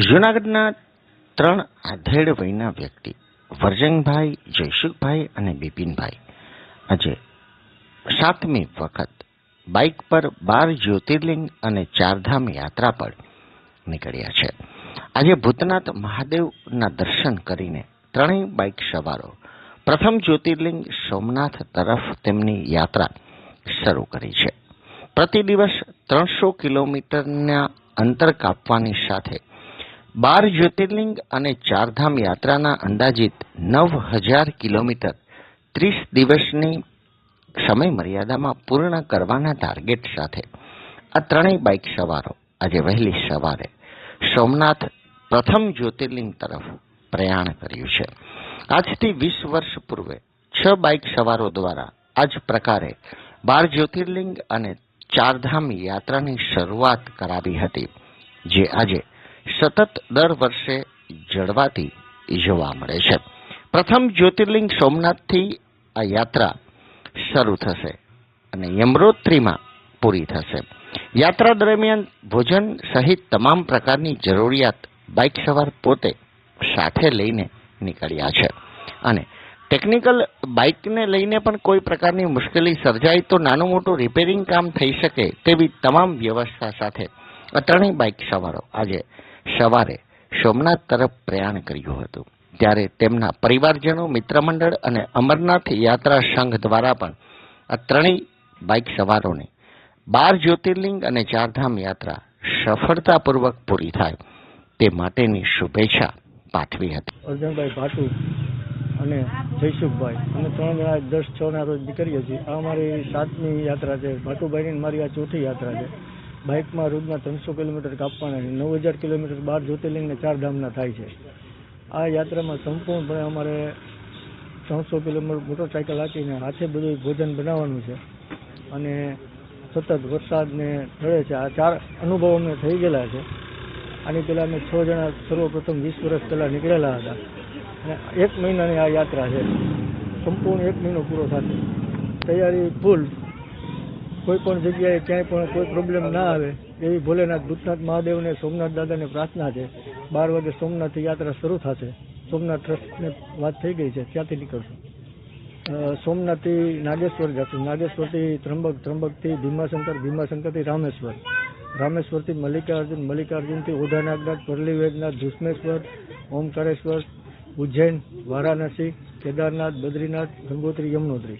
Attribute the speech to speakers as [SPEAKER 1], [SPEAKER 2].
[SPEAKER 1] જૂનાગઢના ત્રણ આધેડ વયના વ્યક્તિ વરજંગભાઈ જયસુખભાઈ અને બિપિનભાઈ. આજે સાતમી વખત બાઇક પર બાર જ્યોતિર્લિંગ અને ચારધામ યાત્રા પર નીકળ્યા છે. આજે ભૂતનાથ મહાદેવના દર્શન કરીને ત્રણેય બાઇક સવારો, પ્રથમ જ્યોતિર્લિંગ સોમનાથ તરફ તેમની યાત્રા શરૂ કરી છે. પ્રતિ દિવસ ત્રણસો કિલોમીટરના અંતર કાપવાની સાથે બાર જ્યોતિર્લિંગ અને ચારધામ યાત્રાના અંદાજિત નવ હજાર કિલોમીટર ત્રીસ દિવસની સમય મર્યાદામાં પૂર્ણ કરવાના ટાર્ગેટ સાથે. આ ત્રણેય બાઇક સવારો આજે વહેલી સવારે સોમનાથ પ્રથમ જ્યોતિર્લિંગ તરફ પ્રયાણ કર્યું છે. આજથી વીસ વર્ષ પૂર્વે છ બાઇક સવારો દ્વારા આ જ પ્રકારે બાર જ્યોતિર્લિંગ અને ચારધામ યાત્રાની શરૂઆત કરાવી હતી. જે આજે સતત દર વર્ષે જળવાતી જોવા મળે છે. પ્રથમ જ્યોતિર્લિંગ સોમનાથથી આ યાત્રા શરૂ થશે અને યમરોત્રીમાં પૂરી થશે. યાત્રા દરમિયાન ભોજન સહિત તમામ પ્રકારની જરૂરિયાત બાઇક સવાર પોતે સાથે લઈને નીકળ્યા છે. અને ટેકનિકલ બાઇકને લઈને પણ કોઈ પ્રકારની મુશ્કેલી સર્જાય તો નાનું મોટું રિપેરિંગ કામ થઈ શકે તેવી તમામ વ્યવસ્થા સાથે ત્રણેય બાઇક સવારો આજે સવારે સોમનાથ તરફ પ્રયાણ કર્યું હતું. ત્યારે તેમના પરિવારજનો, મિત્રમંડળ અને અમરનાથ યાત્રા સંઘ દ્વારા પણ આ ત્રણેય બાઇક સવારોને બાર જ્યોતિર્લિંગ અને ચારધામ યાત્રા સફળતાપૂર્વક પૂરી થાય તે માટેની શુભેચ્છા પાઠવી હતી.
[SPEAKER 2] અર્જુનભાઈ ભાટુ અને જયસુખભાઈ અમે ત્રણ જણા દસ છ ના રોજ નીકળીએ છીએ. આ અમારી સાતમી યાત્રા છે. ભાટુભાઈની મારી આ ચોથી યાત્રા છે. બાઇકમાં રોજના ત્રણસો કિલોમીટર કાપવાના નવ હજાર કિલોમીટર બાર જ્યોતિર્લિંગને ચાર ધામના થાય છે. આ યાત્રામાં સંપૂર્ણપણે અમારે ત્રણસો કિલોમીટર મોટરસાઇકલ હાંકીને હાથે બધું ભોજન બનાવવાનું છે અને સતત વરસાદને થયે છે. આ ચાર અનુભવો અમને થઈ ગયેલા છે. આની પહેલાં અમે છ જણા સર્વપ્રથમ વીસ વર્ષ પહેલાં નીકળેલા હતા. અને એક મહિનાની આ યાત્રા છે. સંપૂર્ણ એક મહિનો પૂરો થશે. તૈયારી ફૂલ કોઈ પણ જગ્યાએ ક્યાંય પણ કોઈ પ્રોબ્લેમ ના આવે, એવી ભોલેનાથ, ભૂતનાથ, મહાદેવને, સોમનાથ દાદાને પ્રાર્થના છે. બાર વાગે સોમનાથથી યાત્રા શરૂ થશે. સોમનાથ ટ્રસ્ટને વાત થઈ ગઈ છે. ત્યાંથી નીકળશું? સોમનાથથી નાગેશ્વર જશું. નાગેશ્વરથી ત્રંબક ત્રંબકથી ભીમાશંકર, ભીમાશંકરથી રામેશ્વર. રામેશ્વરથી મલ્લિકાર્જુન, મલ્લિકાર્જુનથી ઓઢાનાગનાથ પરલી વેદનાથ ભૂષ્મેશ્વર, ઓમકારેશ્વર, ઉજ્જૈન, વારાણસી, કેદારનાથ, બદ્રીનાથ, ગંગોત્રી, યમનોત્રી.